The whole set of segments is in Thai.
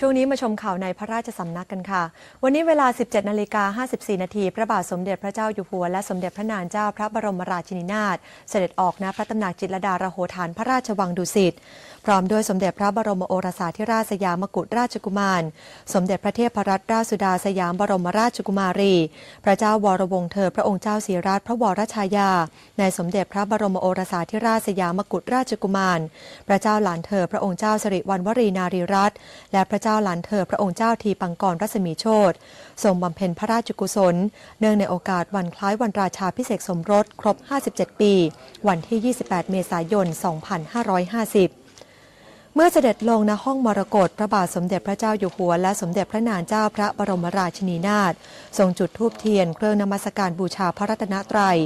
ช่วงนี้มาชมข่าวในพระราชสำนักกันค่ะ วันนี้เวลา 17นาฬิกา54 นาที พระบาทสมเด็จพระเจ้าอยู่หัว และสมเด็จพระนางเจ้าพระบรมราชินีนาถเสด็จออกณพระตำหนักจิตรดาระโหฐานพระราชวังดุสิต พร้อมด้วยสมเด็จพระบรมโอรสาธิราชสยามกุฎราชกุมาร สมเด็จพระเทพรัตนราชสุดาสยามบรมราชกุมารี พระเจ้าวรวงศ์เธอพระองค์เจ้าศรีรัตนพระวรชายา ในสมเด็จพระบรมโอรสาธิราชสยามกุฎราชกุมาร พระเจ้าหลานเธอพระองค์เจ้าสิริวัณวรีนารีรัตน์และพระเจ้า้าหลานเธอพระองค์เจ้าทีปังกรรัศมีโชตทรงบำเพ็ญพระราชกุศล เนื่องในโอกาสวันคล้ายวันราชาพิเศษสมรสครบ 57 ปี วันที่ 28 เมษายน 2550 เมื่อเสด็จลงณห้องมรกตพระบาทสมเด็จพระเจ้าอยู่หัว และสมเด็จพระนางเจ้าพระบรมราชินีนาถทรงจุดธูปเทียนเครื่องนมัสการบูชาพระรัตนตรัย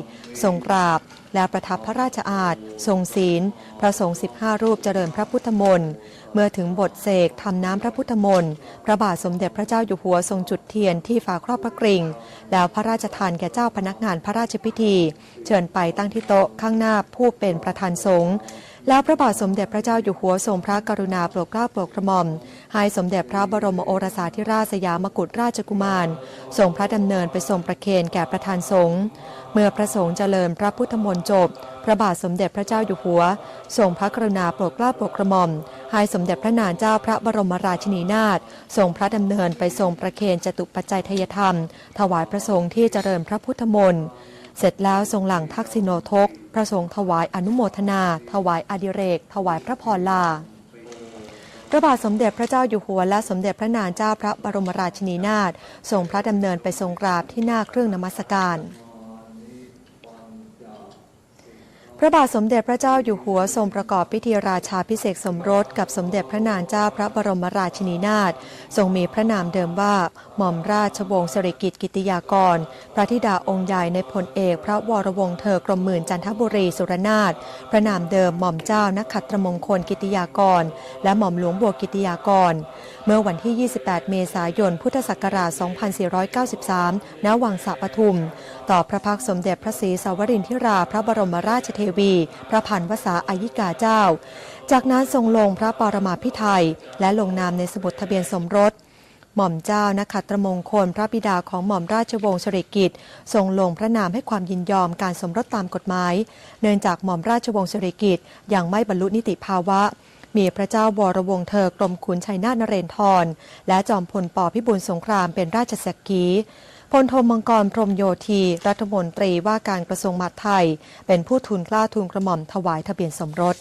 ทรงกราบ และประทับพระราชอาณทรงศีล พระสงฆ์15 รูปเจริญพระพุทธมนต์เมื่อถึงบทเสกทำน้ำพระพุทธมนต์พระบาทสมเด็จพระเจ้าอยู่หัวทรงจุดเทียนที่ฝาครอบพระกริ่ง แล้วพระราชทานแก่เจ้าพนักงานพระราชพิธี เชิญไปตั้งที่โต๊ะข้างหน้าผู้เป็นประธานสงฆ์ แล้วพระบาทสมเด็จพระเจ้าอยู่หัวทรงพระกรุณาโปรดเกล้าโปรดกระหม่อม ให้สมเด็จพระบรมโอรสาธิราชสยามกุฎราชกุมารทรงพระดำเนินไปทรงประเคนแก่ประธานสงฆ์ เมื่อพระสงฆ์เจริญพระพุทธมนต์จบ พระบาทสมเด็จพระเจ้าอยู่หัวทรงพระกรุณาโปรดเกล้าโปรดกระหม่อม ให้สมเด็จพระนางเจ้าพระบรมราชินีนาถทรงพระดำเนินไปทรงประเคนจตุปัจจัยทยธรรม ถวายพระสงฆ์ที่เจริญพระพุทธมนต์ เสร็จแล้วทรงหลังทักษิโนทก พระสงฆ์ถวายอนุโมทนา ถวายอดิเรก ถวายพระพรลาพระบาทสมเด็จพระเจ้าอยู่หัวและสมเด็จพระนางเจ้าพระบรมราชินีนาถทรงพระดำเนินไปทรงกราบที่หน้าเครื่องนมัสการ พ ระบาทสมเด็จพระเจ้าอยู่หัวทรงประกอบพิธีราชาพิเศษสมรสกับสมเด็จพระนางเจ้าพระบรมราชินีนาถทรงมีพระนามเดิมว่า หม่อมราชวงศ์สิริกิติ์กิติยากร พระธิดาองค์ใหญ่ในพลเอกพระวรวงศ์เธอกรมหมื่นจันทบุรีสุรนาถพระนามเดิมหม่อมเจ้านักขัตรมงคลกิติยากร และหม่อมหลวงบัวกิติยากร เมื่อวันที่ 28 เมษายนพุทธศักราช 2493 ณ วังสะปทุม ต่อพระพักสมเด็จพระศรีสวรินทิราพระบรมราชเทวี พระพันวษาอายิกาเจ้า จากนั้นทรงลงพระปรมาภิไธยและลงนามในสมุดทะเบียนสมรส หม่อมเจ้านักขัตรมงคล พระบิดาของหม่อมราชวงศ์ชริกิตทรงลงพระนามให้ความยินยอมการสมรสตามกฎหมาย เนื่องจากหม่อมราชวงศ์ชริกิจยังไม่บรรลุนิติภาวะมีพระเจ้าวรวงศ์เธอกรมขุนชัยนาทนเรนทร และจอมพลปพิบูลสงครามเป็นราชสักขี พลโทมังกรพรมโยธี รัฐมนตรีว่าการกระทรวงมหาดไทย เป็นผู้ทูลกล้าทูลกระหม่อมถวายทะเบียนสมรส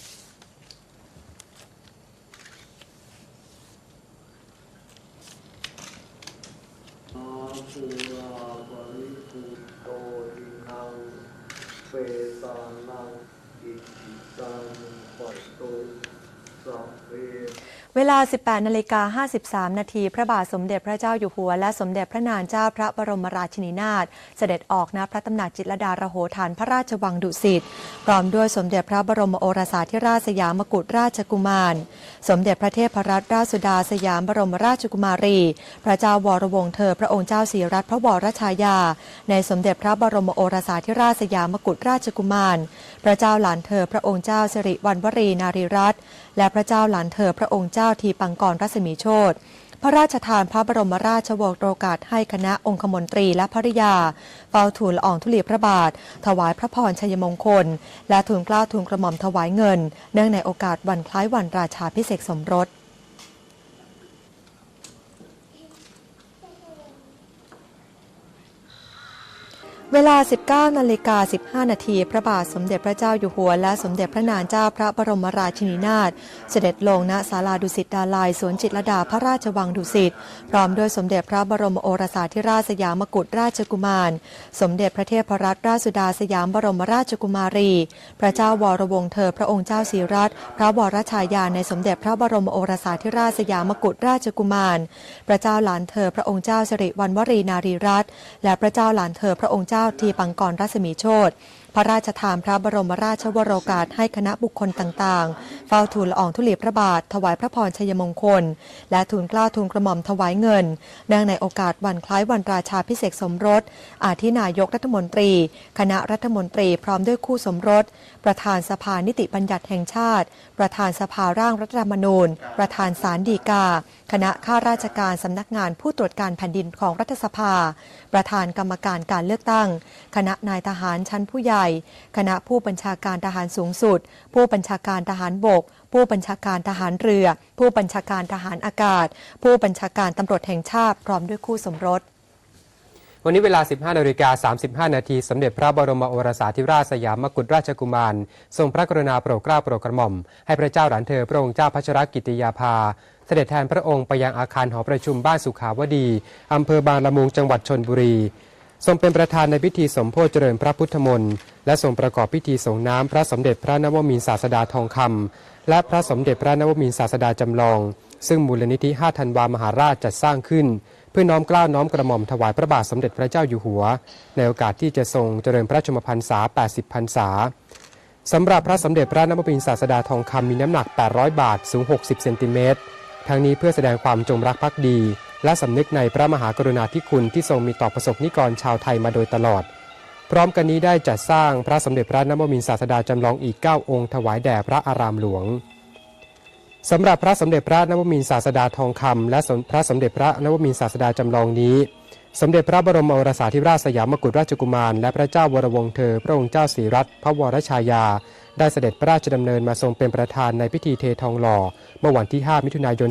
เวลา 18นาฬิกา53 นาทีพระบาทสมเด็จพระเจ้าอยู่หัว และสมเด็จพระนางเจ้าพระบรมราชินีนาถเสด็จออกณพระตำหนักจิตรดาระโหฐานพระราชวังดุสิตพร้อมด้วยสมเด็จพระบรมโอรสาธิราชสยามกุฎราชกุมาร สมเด็จพระเทพรัตนราชสุดาสยามบรมราชกุมารี พระเจ้าวรวงเธอพระองค์เจ้าศรีรัตนพระวรชายา ในสมเด็จพระบรมโอรสาธิราชสยามกุฎราชกุมาร พระเจ้าหลานเธอพระองค์เจ้าสิริวัณวรีนารีรัตน์และพระเจ้าหลานเธอพระองค์เจ้าาทีปังกรรัศมีโชตพระราชทานพระบรมราชโองโอกาสให้คณะองคมนตรีและภริยาเฝ้าทูลละอองธุลีพระบาท ถวายพระพรชัยมงคล และทูลเกล้าทูลกระหม่อมถวายเงิน เนื่องในโอกาสวันคล้ายวันราชาพิเศษสมรส เวลา 19นาฬิกา15 นาทีพระบาทสมเด็จพระเจ้าอยู่หัว และสมเด็จพระนางเจ้าพระบรมราชินีนาถเสด็จลงณศาลาดุสิตดาลัยสวนจิตรดาพระราชวังดุสิต พร้อมด้วยสมเด็จพระบรมโอรสาธิราชสยามกุฎราชกุมาร สมเด็จพระเทพรัตนราชสุดาสยามบรมราชกุมารี พระเจ้าวรวงเธอพระองค์เจ้าศรีรัตน์พระวรชายาในสมเด็จพระบรมโอรสาธิราชสยามกุฎราชกุมาร พระเจ้าหลานเธอพระองค์เจ้าสิริวัณวรีนารีรัตน์และพระเจ้าหลานเธอพระองค์เจ้าทีปังกรรัศมีโชต พระราชทานพระบรมราชวโรกาสให้คณะบุคคลต่างๆ เฝ้าทูลละอองธุลีพระบาท ถวายพระพรชัยมงคล และทูลกล้าทูลกระหม่อมถวายเงินเนื่องในโอกาสวันคล้ายวันราชาพิเศษสมรส อาทินายกรัฐมนตรี คณะรัฐมนตรีพร้อมด้วยคู่สมรส ประธานสภานิติบัญญัติแห่งชาติ ประธานสภาร่างรัฐธรรมนูญ ประธานศาลฎีกา คณะข้าราชการสำนักงานผู้ตรวจการแผ่นดินของรัฐสภา ประธานกรรมการการเลือกตั้ง คณะนายทหารชั้นผู้ใหญ่คณะผู้บัญชาการทหารสูงสุด ผู้บัญชาการทหารบก ผู้บัญชาการทหารเรือ ผู้บัญชาการทหารอากาศ ผู้บัญชาการตำรวจแห่งชาติพร้อมด้วยคู่สมรสวันนี้เวลา 15นาฬิกา35 นาที สมเด็จพระบรมโอรสาธิราชสยามกุฎราชกุมาร ทรงพระกรุณาโปรดเกล้าโปรดกระหม่อม ให้พระเจ้าหลานเธอพระองค์เจ้าพัชรกิติยาภา เสด็จแทนพระองค์ไปยังอาคารหอประชุมบ้านสุขาวดี อำเภอบางละมุงจังหวัดชนบุรี ทรงเป็นประธานในพิธีสมโพธิเจริญพระพุทธมนต์และทรงประกอบพิธีส่งน้ำพระสมเด็จพระนวมินทร์ศาสดาทองคำและพระสมเด็จพระนวมินทร์ศาสดาจำลอง ซึ่งมูลนิธิ5ธันวามหาราชจัดสร้างขึ้น เพื่อน้อมเกล้าน้อมกระหม่อมถวายพระบาทสมเด็จพระเจ้าอยู่หัว ในโอกาสที่จะทรงเจริญพระชมพรรษา 80 พรรษาสำหรับพระสมเด็จพระนวมินทร์ศาสดาทองคำมีน้ำหนัก 800 บาทสูง 60 เซนติเมตรทั้งนี้เพื่อแสดงความจงรักภักดี และสำนึกในพระมหากรุณาธิคุณที่ทรงมีต่อประสบนิกรชาวไทยมาโดยตลอด พร้อมกันนี้ได้จัดสร้างพระสมเด็จพระนวมินทร์ศาสดาจำลองอีก 9 องค์ถวายแด่พระอารามหลวงสำหรับพระสมเด็จพระนวมินทร์ศาสดาทองคำและพระสมเด็จพระนวมินทร์ศาสดาจำลองนี้ สมเด็จพระบรมโอรสาธิราชสยามกุฎราชกุมาร และพระเจ้าวรวงเธอ พระองค์เจ้าศรีรัตน์พระวรชายา ได้เสด็จพระราชดำเนินมาทรงเป็นประธานในพิธีเททองหล่อ เมื่อวันที่ 5 มิถุนายน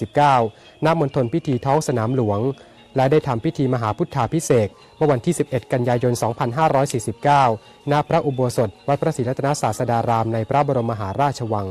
2549 ณ มณฑลพิธีท้องสนามหลวง และได้ทำพิธีมหาพุทธาพิเศษเมื่อวันที่ 11 กันยายน 2549 ณ พระอุโบสถ วัดพระศรีรัตนศาสดารามในพระบรมมหาราชวัง